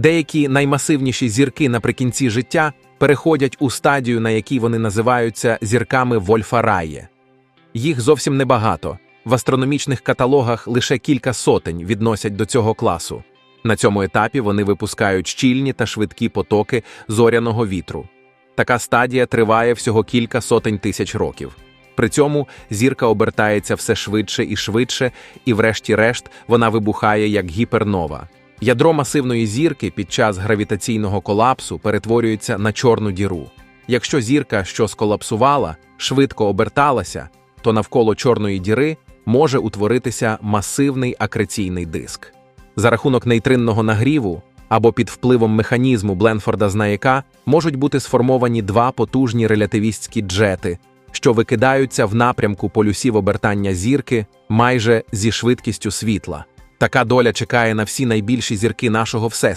Деякі наймасивніші зірки наприкінці життя переходять у стадію, на якій вони називаються зірками Вольфа-Рає. Їх зовсім небагато. В астрономічних каталогах лише кілька сотень відносять до цього класу. На цьому етапі вони випускають щільні та швидкі потоки зоряного вітру. Така стадія триває всього кілька сотень тисяч років. При цьому зірка обертається все швидше і швидше, і, врешті-решт, вона вибухає як гіпернова. Ядро масивної зірки під час гравітаційного колапсу перетворюється на чорну діру. Якщо зірка, що сколапсувала, швидко оберталася, то навколо чорної діри може утворитися масивний акреційний диск. За рахунок нейтринного нагріву або під впливом механізму Бленфорда знаяка можуть бути сформовані два потужні релятивістські джети, що викидаються в напрямку полюсів обертання зірки майже зі швидкістю світла. Така доля чекає на всі найбільші зірки нашого всесвіту.